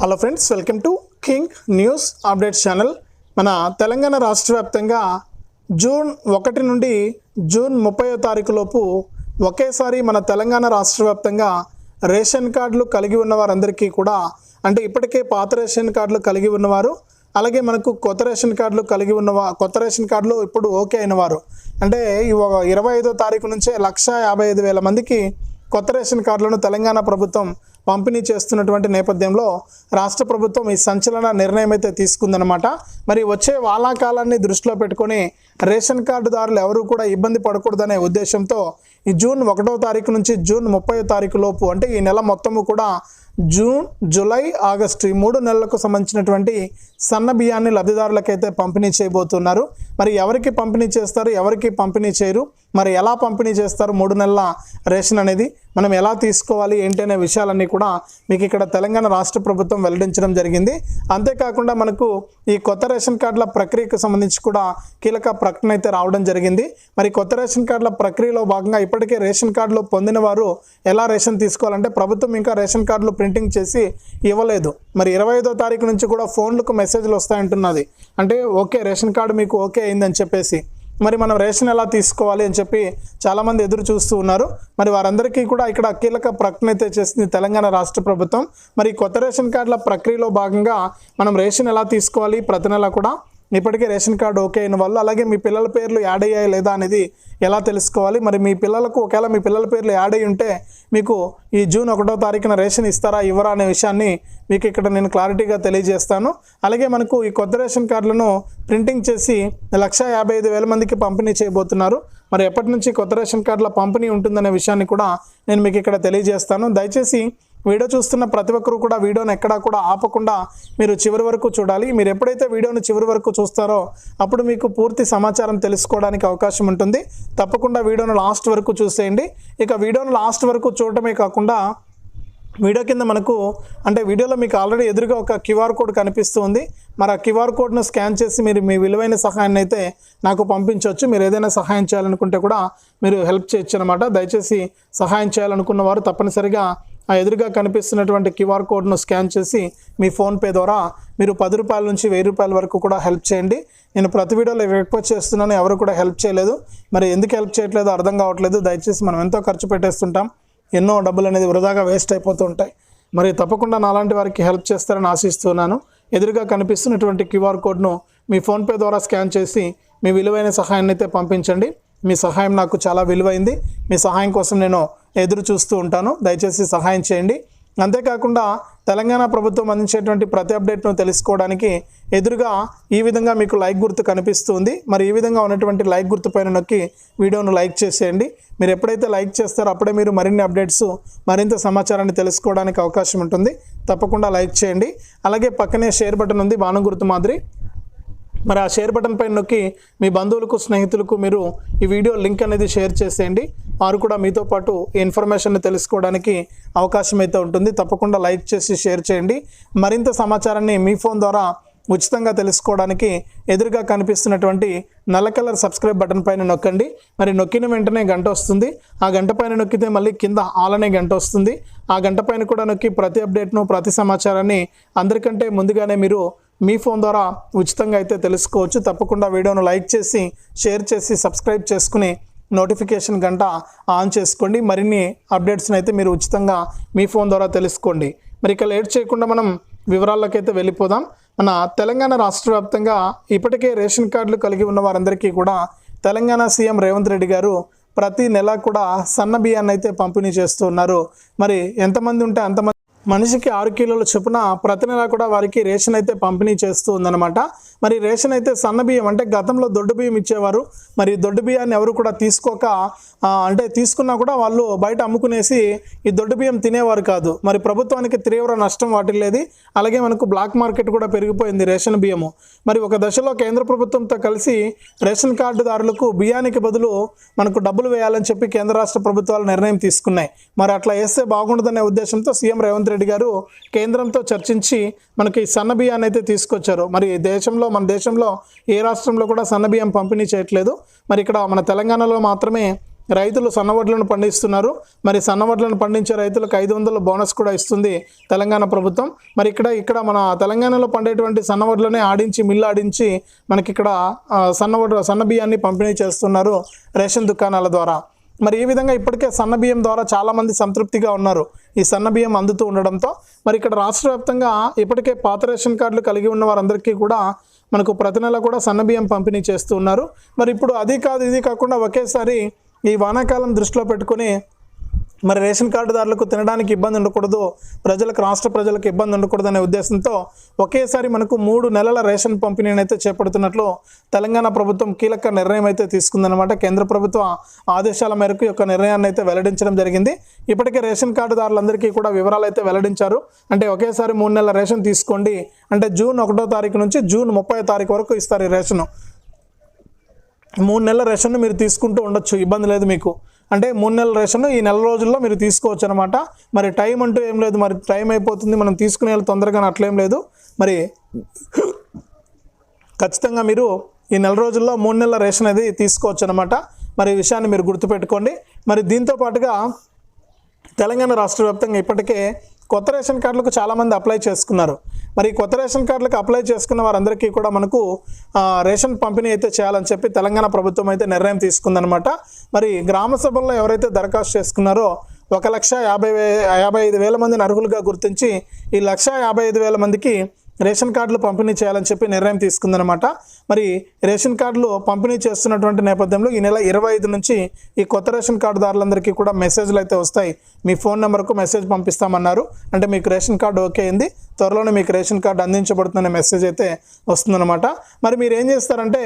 Hello friends welcome to king news updates channel మన తెలంగాణ రాష్ట్ర వ్యాప్తంగా జూన్ ఒకటి నుండి జూన్ ముప్పయో తారీఖు లోపు ఒకేసారి మన తెలంగాణ రాష్ట్ర వ్యాప్తంగా రేషన్ కార్డులు కలిగి ఉన్న వారందరికీ కూడా అంటే ఇప్పటికే పాత రేషన్ కార్డులు కలిగి ఉన్నవారు అలాగే మనకు కొత్త రేషన్ కార్డులు కలిగి ఉన్నవా కొత్త రేషన్ కార్డులు ఇప్పుడు ఓకే అయినవారు అంటే ఇరవై ఐదో తారీఖు నుంచే లక్ష యాభై ఐదు వేల మందికి కొత్త రేషన్ కార్డులను తెలంగాణ ప్రభుత్వం పంపిణీ చేస్తున్నటువంటి నేపథ్యంలో రాష్ట్ర ప్రభుత్వం ఈ సంచలన నిర్ణయం అయితే తీసుకుందనమాట మరి వచ్చే వాలాకాలాన్ని దృష్టిలో పెట్టుకొని రేషన్ కార్డుదారులు ఎవరు కూడా ఇబ్బంది పడకూడదనే ఉద్దేశంతో ఈ జూన్ ఒకటో తారీఖు నుంచి జూన్ ముప్పై తారీఖు లోపు అంటే ఈ నెల మొత్తము కూడా జూన్ జూలై ఆగస్టు ఈ మూడు నెలలకు సంబంధించినటువంటి సన్న బియ్యాన్ని లబ్ధిదారులకైతే పంపిణీ చేయబోతున్నారు. మరి ఎవరికి పంపిణీ చేస్తారు ఎవరికి పంపిణీ చేయరు మరి ఎలా పంపిణీ చేస్తారు మూడు నెలల రేషన్ అనేది మనం ఎలా తీసుకోవాలి ఏంటి అనే విషయాలన్నీ కూడా మీకు ఇక్కడ తెలంగాణ రాష్ట్ర ప్రభుత్వం వెల్లడించడం జరిగింది. అంతేకాకుండా మనకు ఈ కొత్త రేషన్ కార్డుల ప్రక్రియకు సంబంధించి కూడా కీలక ప్రకటన అయితే రావడం జరిగింది. మరి కొత్త రేషన్ కార్డుల ప్రక్రియలో భాగంగా ఇప్పటికే రేషన్ కార్డులు పొందిన వారు ఎలా రేషన్ తీసుకోవాలంటే ప్రభుత్వం ఇంకా రేషన్ కార్డులు ప్రింటింగ్ చేసి ఇవ్వలేదు. మరి ఇరవై ఐదో తారీఖు నుంచి కూడా ఫోన్లకు మెసేజ్లు వస్తాయంటున్నది. అంటే ఓకే రేషన్ కార్డు మీకు ఓకే అయిందని చెప్పేసి. మరి మనం రేషన్ ఎలా తీసుకోవాలి అని చెప్పి చాలామంది ఎదురు చూస్తూ ఉన్నారు. మరి వారందరికీ కూడా ఇక్కడ కీలక ప్రకటన అయితే చేసింది తెలంగాణ రాష్ట్ర ప్రభుత్వం. మరి కొత్త రేషన్ కార్డుల ప్రక్రియలో భాగంగా మనం రేషన్ ఎలా తీసుకోవాలి ప్రతి నెల కూడా ఇప్పటికే రేషన్ కార్డు ఓకే అయిన వాళ్ళు అలాగే మీ పిల్లల పేర్లు యాడ్ అయ్యాయి లేదా అనేది ఎలా తెలుసుకోవాలి? మరి మీ పిల్లలకు ఒకవేళ మీ పిల్లల పేర్లు యాడ్ అయ్యి ఉంటే మీకు ఈ జూన్ ఒకటో తారీఖున రేషన్ ఇస్తారా ఇవ్వరా అనే విషయాన్ని మీకు ఇక్కడ నేను క్లారిటీగా తెలియజేస్తాను. అలాగే మనకు ఈ కొత్త రేషన్ కార్డులను ప్రింటింగ్ చేసి లక్ష యాభై ఐదు వేల మందికి పంపిణీ చేయబోతున్నారు. మరి ఎప్పటి నుంచి కొత్త రేషన్ కార్డుల పంపిణీ ఉంటుందనే విషయాన్ని కూడా నేను మీకు ఇక్కడ తెలియజేస్తాను. దయచేసి వీడియో చూస్తున్న ప్రతి ఒక్కరు కూడా వీడియోని ఎక్కడా కూడా ఆపకుండా మీరు చివరి వరకు చూడాలి. మీరు ఎప్పుడైతే వీడియోని చివరి వరకు చూస్తారో అప్పుడు మీకు పూర్తి సమాచారం తెలుసుకోవడానికి అవకాశం ఉంటుంది. తప్పకుండా వీడియోను లాస్ట్ వరకు చూసేయండి. ఇక వీడియోను లాస్ట్ వరకు చూడటమే కాకుండా వీడియో కింద మనకు అంటే వీడియోలో మీకు ఆల్రెడీ ఎదురుగా ఒక క్యూఆర్ కోడ్ కనిపిస్తుంది మరి ఆ క్యూఆర్ కోడ్ను స్కాన్ చేసి మీరు మీ విలువైన సహాయాన్ని అయితే నాకు పంపించవచ్చు. మీరు ఏదైనా సహాయం చేయాలనుకుంటే కూడా మీరు హెల్ప్ చేయొచ్చు అనమాట దయచేసి సహాయం చేయాలనుకున్న వారు తప్పనిసరిగా ఆ ఎదురుగా కనిపిస్తున్నటువంటి క్యూఆర్ కోడ్ను స్కాన్ చేసి మీ ఫోన్పే ద్వారా మీరు పది రూపాయల నుంచి వెయ్యి రూపాయల వరకు కూడా హెల్ప్ చేయండి. నేను ప్రతి వీడియోలో రిక్వెస్ట్ చేస్తున్నాను ఎవరు కూడా హెల్ప్ చేయలేదు. మరి ఎందుకు హెల్ప్ చేయట్లేదో? అర్థం కావట్లేదు. దయచేసి మనం ఎంతో ఖర్చు పెట్టేస్తుంటాం. ఎన్నో డబ్బులు అనేది వృధాగా వేస్ట్ అయిపోతూ ఉంటాయి. మరి తప్పకుండా నాలాంటి వారికి హెల్ప్ చేస్తారని ఆశిస్తున్నాను. ఎదురుగా కనిపిస్తున్నటువంటి క్యూఆర్ కోడ్ను మీ ఫోన్పే ద్వారా స్కాన్ చేసి మీ విలువైన సహాయాన్ని అయితే పంపించండి. మీ సహాయం నాకు చాలా విలువైంది. మీ సహాయం కోసం నేను ఎదురు చూస్తూ ఉంటాను. దయచేసి సహాయం చేయండి. అంతేకాకుండా తెలంగాణ ప్రభుత్వం అందించేటువంటి ప్రతి అప్డేట్ను తెలుసుకోవడానికి ఎదురుగా ఈ విధంగా మీకు లైక్ గుర్తు కనిపిస్తుంది. మరి ఈ విధంగా ఉన్నటువంటి లైక్ గుర్తు పైన నొక్కి వీడియోను లైక్ చేసేయండి. మీరు ఎప్పుడైతే లైక్ చేస్తారో అప్పుడే మీరు మరిన్ని అప్డేట్స్ మరింత సమాచారాన్ని తెలుసుకోవడానికి అవకాశం ఉంటుంది. తప్పకుండా లైక్ చేయండి. అలాగే పక్కనే షేర్ బటన్ ఉంది. బాణం గుర్తు మాదిరి. మరి ఆ షేర్ బటన్ పైన నొక్కి మీ బంధువులకు స్నేహితులకు మీరు ఈ వీడియో లింక్ అనేది షేర్ చేసేయండి. వారు కూడా మీతో పాటు ఈ ఇన్ఫర్మేషన్ తెలుసుకోవడానికి అవకాశం అయితే ఉంటుంది. తప్పకుండా లైక్ చేసి షేర్ చేయండి. మరింత సమాచారాన్ని మీ ఫోన్ ద్వారా ఉచితంగా తెలుసుకోవడానికి ఎదురుగా కనిపిస్తున్నటువంటి నల్ల కలర్ సబ్స్క్రైబ్ బటన్ పైన నొక్కండి. మరి నొక్కిన వెంటనే గంట వస్తుంది. ఆ గంట పైన నొక్కితే మళ్ళీ కింద ఆల్ అనే గంట వస్తుంది. ఆ గంట పైన కూడా నొక్కి ప్రతి అప్డేట్ను ప్రతి సమాచారాన్ని అందరికంటే ముందుగానే మీరు మీ ఫోన్ ద్వారా ఉచితంగా అయితే తెలుసుకోవచ్చు. తప్పకుండా వీడియోను లైక్ చేసి షేర్ చేసి సబ్స్క్రైబ్ చేసుకుని నోటిఫికేషన్ గంట ఆన్ చేసుకోండి. మరిన్ని అప్డేట్స్ని అయితే మీరు ఉచితంగా మీ ఫోన్ ద్వారా తెలుసుకోండి. మరి ఇక లేట్ చేయకుండా మనం వివరాల్లోకైతే వెళ్ళిపోదాం. మన తెలంగాణ రాష్ట్ర వ్యాప్తంగా ఇప్పటికే రేషన్ కార్డులు కలిగి ఉన్న వారందరికీ కూడా తెలంగాణ సీఎం రేవంత్ రెడ్డి గారు ప్రతి నెల కూడా సన్న బియ్యాన్ని అయితే పంపిణీ చేస్తూ ఉన్నారు. మరి ఎంతమంది ఉంటే అంతమంది మనిషికి ఆరు కిలోల చొప్పున ప్రతి నెల కూడా వారికి రేషన్ అయితే పంపిణీ చేస్తూ ఉందన్నమాట. మరి రేషన్ అయితే సన్న బియ్యం అంటే గతంలో దొడ్డు బియ్యం ఇచ్చేవారు. మరి దొడ్డు బియ్యాన్ని ఎవరు కూడా తీసుకోక అంటే తీసుకున్నా కూడా వాళ్ళు బయట అమ్ముకునేసి ఈ దొడ్డు బియ్యం తినేవారు కాదు. మరి ప్రభుత్వానికి తీవ్ర నష్టం వాటిల్లేది. అలాగే మనకు బ్లాక్ మార్కెట్ కూడా పెరిగిపోయింది రేషన్ బియ్యము. మరి ఒక దశలో కేంద్ర ప్రభుత్వంతో కలిసి రేషన్ కార్డుదారులకు బియ్యానికి బదులు మనకు డబ్బులు వేయాలని చెప్పి కేంద్ర రాష్ట్ర ప్రభుత్వాలు నిర్ణయం తీసుకున్నాయి. మరి అట్లా వేస్తే బాగుండదనే ఉద్దేశంతో సీఎం రేవంత్ రెడ్డి గారు కేంద్రంతో చర్చించి మనకి సన్న బియ్యాన్ని అయితే తీసుకొచ్చారు. మరి దేశంలో మన దేశంలో ఏ రాష్ట్రంలో కూడా సన్న బియ్యం పంపిణీ చేయట్లేదు. మరి ఇక్కడ మన తెలంగాణలో మాత్రమే రైతులు సన్నవడ్లను పండిస్తున్నారు. మరి సన్నవడ్లను పండించే రైతులకు ఐదు వందల బోనస్ కూడా ఇస్తుంది తెలంగాణ ప్రభుత్వం. మరి ఇక్కడ ఇక్కడ మన తెలంగాణలో పండేటువంటి సన్నవడ్లనే ఆడించి మిల్లు ఆడించి మనకి ఇక్కడ ఆ, సన్నవడ్ల సన్న బియ్యాన్ని పంపిణీ చేస్తున్నారు రేషన్ దుకాణాల ద్వారా. మరి ఈ విధంగా ఇప్పటికే సన్న బియ్యం ద్వారా చాలామంది సంతృప్తిగా ఉన్నారు? ఈ సన్న బియ్యం అందుతూ ఉండడంతో మరి ఇక్కడ రాష్ట్ర వ్యాప్తంగా ఇప్పటికే పాత రేషన్ కార్డులు కలిగి ఉన్న వారందరికీ కూడా మనకు ప్రతి నెల కూడా సన్న బియ్యం పంపిణీ చేస్తూ ఉన్నారు. మరి ఇప్పుడు అది కాదు ఇది కాకుండా ఒకేసారి ఈ వానాకాలం దృష్టిలో పెట్టుకొని మరి రేషన్ కార్డుదారులకు తినడానికి ఇబ్బంది ఉండకూడదు ప్రజలకు రాష్ట్ర ప్రజలకు ఇబ్బంది ఉండకూడదు అనే ఉద్దేశంతో ఒకేసారి మనకు మూడు నెలల రేషన్ పంపిణీని అయితే చేపడుతున్నట్లు తెలంగాణ ప్రభుత్వం కీలక నిర్ణయం అయితే తీసుకుందనమాట కేంద్ర ప్రభుత్వ ఆదేశాల మేరకు యొక్క నిర్ణయాన్ని అయితే వెల్లడించడం జరిగింది. ఇప్పటికే రేషన్ కార్డుదారులందరికీ కూడా వివరాలు అయితే వెల్లడించారు. అంటే ఒకేసారి మూడు నెలల రేషన్ తీసుకోండి. అంటే జూన్ ఒకటో తారీఖు నుంచి జూన్ ముప్పై తారీఖు వరకు ఇస్తారు ఈ రేషను. మూడు నెలల రేషన్ మీరు తీసుకుంటూ ఉండొచ్చు. ఇబ్బంది లేదు మీకు. అంటే మూడు నెలల రేషన్ ఈ నెల రోజుల్లో మీరు తీసుకోవచ్చు అనమాట మరి టైం అంటూ ఏం లేదు. మరి టైం అయిపోతుంది. మనం తీసుకునే తొందరగా అట్లేం లేదు. మరి ఖచ్చితంగా మీరు ఈ నెల రోజుల్లో మూడు నెలల రేషన్ అనేది తీసుకోవచ్చు అనమాట మరి ఈ విషయాన్ని మీరు గుర్తుపెట్టుకోండి. మరి దీంతో పాటుగా తెలంగాణ రాష్ట్ర వ్యాప్తంగా ఇప్పటికే కొత్త రేషన్ కార్డులకు చాలామంది అప్లై చేసుకున్నారు. మరి కొత్త రేషన్ కార్డులకు అప్లై చేసుకున్న వారందరికీ కూడా మనకు రేషన్ పంపిణీ అయితే చేయాలని చెప్పి తెలంగాణ ప్రభుత్వం అయితే నిర్ణయం తీసుకుందనమాట మరి గ్రామ సభల్లో ఎవరైతే దరఖాస్తు చేసుకున్నారో ఒక లక్ష యాభై వే యాభై ఐదు వేల మందిని అర్హులుగా గుర్తించి ఈ లక్ష యాభై ఐదు వేల మందికి రేషన్ కార్డులు పంపిణీ చేయాలని చెప్పి నిర్ణయం తీసుకుందనమాట మరి రేషన్ కార్డులు పంపిణీ చేస్తున్నటువంటి నేపథ్యంలో ఈ నెల ఇరవై ఐదు నుంచి ఈ కొత్త రేషన్ కార్డుదారులందరికీ కూడా మెసేజ్లు అయితే వస్తాయి. మీ ఫోన్ నెంబర్కు మెసేజ్ పంపిస్తామన్నారు. అంటే మీకు రేషన్ కార్డు ఓకే అయింది. త్వరలోనే మీకు రేషన్ కార్డు అందించబడుతుందనే మెసేజ్ అయితే వస్తుందన్నమాట. మరి మీరు ఏం చేస్తారంటే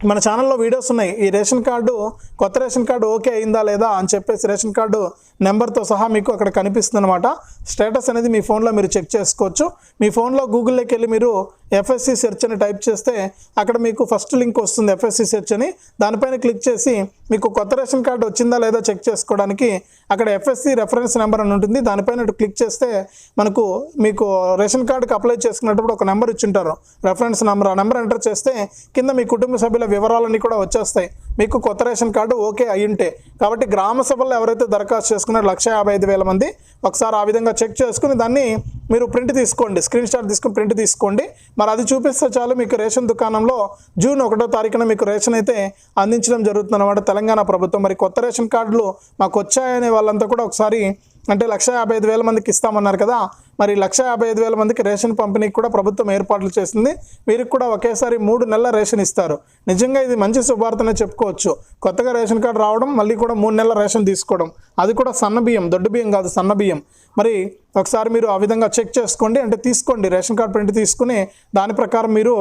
మన ఛానల్లో వీడియోస్ ఉన్నాయి. ఈ రేషన్ కార్డు కొత్త రేషన్ కార్డు ఓకే అయిందా లేదా అని చెప్పేసి రేషన్ కార్డు నెంబర్తో సహా మీకు అక్కడ కనిపిస్తుంది అనమాట స్టేటస్ అనేది మీ ఫోన్లో మీరు చెక్ చేసుకోవచ్చు. మీ ఫోన్లో గూగుల్లోకి వెళ్ళి మీరు ఎఫ్ఎస్సి సెర్చ్ అని టైప్ చేస్తే అక్కడ మీకు ఫస్ట్ లింక్ వస్తుంది ఎఫ్ఎస్సి సెర్చ్ అని. దానిపైన క్లిక్ చేసి మీకు కొత్త రేషన్ కార్డు వచ్చిందా లేదా చెక్ చేసుకోవడానికి అక్కడ ఎఫ్ఎస్సి రెఫరెన్స్ నెంబర్ అని ఉంటుంది. దానిపైన క్లిక్ చేస్తే మనకు మీకు రేషన్ కార్డుకి అప్లై చేసుకున్నప్పుడు ఒక నెంబర్ ఇచ్చింటారు. రెఫరెన్స్ నెంబర్ ఆ నెంబర్ ఎంటర్ చేస్తే కింద మీ కుటుంబ సభ్యుల వివరాలన్నీ కూడా వచ్చేస్తాయి. మీకు కొత్త రేషన్ కార్డు ఓకే అయ్యుంటే. కాబట్టి గ్రామ సభల్లో ఎవరైతే దరఖాస్తు చేసుకున్నారో లక్ష యాభై ఐదు వేల మంది. ఒకసారి ఆ విధంగా చెక్ చేసుకుని దాన్ని మీరు ప్రింట్ తీసుకోండి. స్క్రీన్ షాట్ తీసుకుని ప్రింట్ తీసుకోండి. మరి అది చూపిస్తే చాలు మీకు రేషన్ దుకాణంలో జూన్ ఒకటో తారీఖున మీకు రేషన్ అయితే అందించడం జరుగుతుంది తెలంగాణ ప్రభుత్వం. మరి కొత్త రేషన్ కార్డులు మాకు వచ్చాయనే వాళ్ళంతా కూడా ఒకసారి అంటే లక్ష యాభై ఐదు వేల మందికి ఇస్తామన్నారు కదా మరి లక్ష యాభై ఐదు వేల మందికి రేషన్ పంపిణీకి కూడా ప్రభుత్వం ఏర్పాట్లు చేసింది. వీరికి కూడా ఒకేసారి మూడు నెలల రేషన్ ఇస్తారు. నిజంగా ఇది మంచి శుభార్తనే చెప్పుకోవచ్చు. కొత్తగా రేషన్ కార్డు రావడం మళ్ళీ కూడా మూడు నెలల రేషన్ తీసుకోవడం. అది కూడా సన్న బియ్యం దొడ్డు బియ్యం కాదు సన్న బియ్యం. మరి ఒకసారి మీరు ఆ విధంగా చెక్ చేసుకోండి అంటే తీసుకోండి రేషన్ కార్డు ప్రింట్ తీసుకుని దాని ప్రకారం మీరు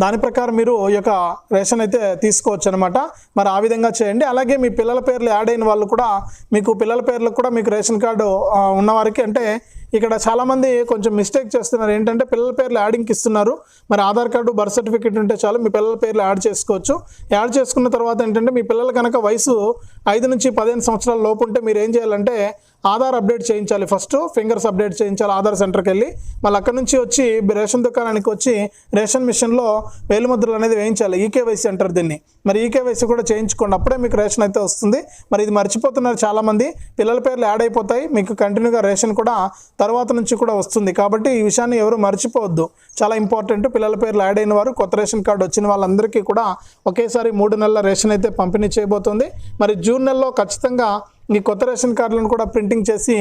దాని ప్రకారం మీరు ఈ యొక్క రేషన్ అయితే తీసుకోవచ్చు అనమాట మరి ఆ విధంగా చేయండి. అలాగే మీ పిల్లల పేర్లు యాడ్ అయిన వాళ్ళు కూడా మీకు పిల్లల పేర్లకు కూడా మీకు రేషన్ కార్డు ఉన్నవారికి అంటే ఇక్కడ చాలామంది కొంచెం మిస్టేక్ చేస్తున్నారు. ఏంటంటే పిల్లల పేర్లు యాడింగ్కి ఇస్తున్నారు. మరి ఆధార్ కార్డు బర్త్ సర్టిఫికేట్ ఉంటే చాలు మీ పిల్లల పేర్లు యాడ్ చేసుకోవచ్చు. యాడ్ చేసుకున్న తర్వాత ఏంటంటే మీ పిల్లల కనుక వయసు ఐదు నుంచి పదిహేను సంవత్సరాల లోపు ఉంటే మీరు ఏం చేయాలంటే ఆధార్ అప్డేట్ చేయించాలి ఫస్ట్ ఫింగర్స్ అప్డేట్ చేయించాలి ఆధార్ సెంటర్కి వెళ్ళి. మళ్ళీ అక్కడ నుంచి వచ్చి రేషన్ దుకాణానికి వచ్చి రేషన్ మిషన్లో వేలుముద్రలు అనేది వేయించాలి. ఈకేవైసీ అంటారు దీన్ని. మరి ఈకేవైసీ కూడా చేయించుకోండి. అప్పుడే మీకు రేషన్ అయితే వస్తుంది. మరి ఇది మర్చిపోతున్నారు చాలామంది. పిల్లల పేర్లు యాడ్ అయిపోతాయి. మీకు కంటిన్యూగా రేషన్ కూడా తర్వాత నుంచి కూడా వస్తుంది. కాబట్టి ఈ విషయాన్ని ఎవరు మర్చిపోవద్దు. చాలా ఇంపార్టెంట్. పిల్లల పేర్లు యాడ్ అయిన వారు కొత్త రేషన్ కార్డు వచ్చిన వాళ్ళందరికీ కూడా ఒకేసారి మూడు నెలల రేషన్ అయితే పంపిణీ చేయబోతుంది. మరి జూన్ నెలలో ఖచ్చితంగా ఈ కొత్త రేషన్ కార్డులను కూడా ప్రింటింగ్ చేసి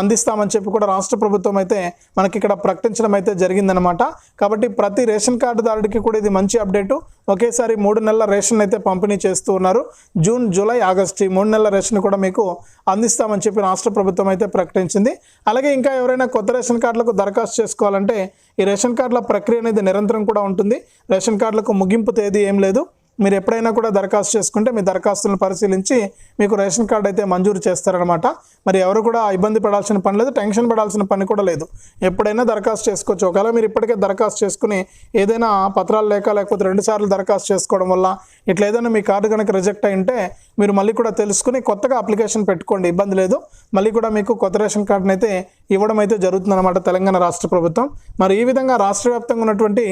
అందిస్తామని చెప్పి కూడా రాష్ట్ర ప్రభుత్వం అయితే మనకి ఇక్కడ ప్రకటించడం అయితే జరిగిందనమాట కాబట్టి ప్రతి రేషన్ కార్డుదారుడికి కూడా ఇది మంచి అప్డేటు. ఒకేసారి మూడు నెలల రేషన్ అయితే పంపిణీ చేస్తూ ఉన్నారు. జూన్ జూలై ఆగస్టు ఈ మూడు నెలల రేషన్ కూడా మీకు అందిస్తామని చెప్పి రాష్ట్ర ప్రభుత్వం అయితే ప్రకటించింది. అలాగే ఇంకా ఎవరైనా కొత్త రేషన్ కార్డులకు దరఖాస్తు చేసుకోవాలంటే ఈ రేషన్ కార్డుల ప్రక్రియ అనేది నిరంతరం కూడా ఉంటుంది. రేషన్ కార్డులకు ముగింపు తేదీ ఏం లేదు. మీరు ఎప్పుడైనా కూడా దరఖాస్తు చేసుకుంటే మీ దరఖాస్తులను పరిశీలించి మీకు రేషన్ కార్డు అయితే మంజూరు చేస్తారనమాట మరి ఎవరు కూడా ఇబ్బంది పడాల్సిన పని లేదు టెన్షన్ పడాల్సిన పని కూడా లేదు. ఎప్పుడైనా దరఖాస్తు చేసుకోవచ్చు. ఒకవేళ మీరు ఇప్పటికే దరఖాస్తు చేసుకుని ఏదైనా పత్రాలు లేక లేకపోతే రెండు సార్లు దరఖాస్తు చేసుకోవడం వల్ల ఇట్లా ఏదైనా మీ కార్డు కనుక రిజెక్ట్ అయి ఉంటే మీరు మళ్ళీ కూడా తెలుసుకుని కొత్తగా అప్లికేషన్ పెట్టుకోండి ఇబ్బంది లేదు. మళ్ళీ కూడా మీకు కొత్త రేషన్ కార్డుని అయితే ఇవ్వడం అయితే జరుగుతుందన్నమాట తెలంగాణ రాష్ట్ర ప్రభుత్వం. మరి ఈ విధంగా రాష్ట్ర వ్యాప్తంగా ఉన్నటువంటి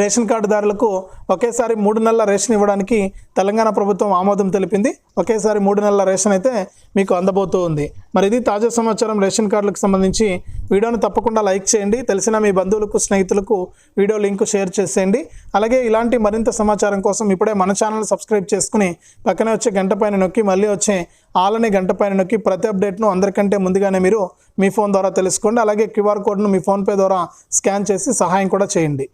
రేషన్ కార్డుదారులకు ఒకేసారి మూడు నెలల రేషన్ ఇవ్వడానికి తెలంగాణ ప్రభుత్వం ఆమోదం తెలిపింది. ఒకేసారి మూడు నెలల రేషన్ అయితే మీకు అందబోతూ ఉంది. మరి ఇది తాజా సమాచారం. రేషన్ కార్డులకు సంబంధించి వీడియోను తప్పకుండా లైక్ చేయండి. తెలిసిన మీ బంధువులకు స్నేహితులకు వీడియో లింక్ షేర్ చేసేయండి. అలాగే ఇలాంటి మరింత సమాచారం కోసం ఇప్పుడే మన ఛానల్ సబ్స్క్రైబ్ చేసుకుని పక్కనే వచ్చే గంట పైన నొక్కి మళ్ళీ వచ్చే ఆలని గంట పైన నొక్కి ప్రతి అప్డేట్ను అందరికంటే ముందుగానే మీరు మీ ఫోన్ ద్వారా తెలుసుకోండి. అలాగే క్యూఆర్ కోడ్ను మీ ఫోన్పే ద్వారా స్కాన్ చేసి సహాయం కూడా చేయండి.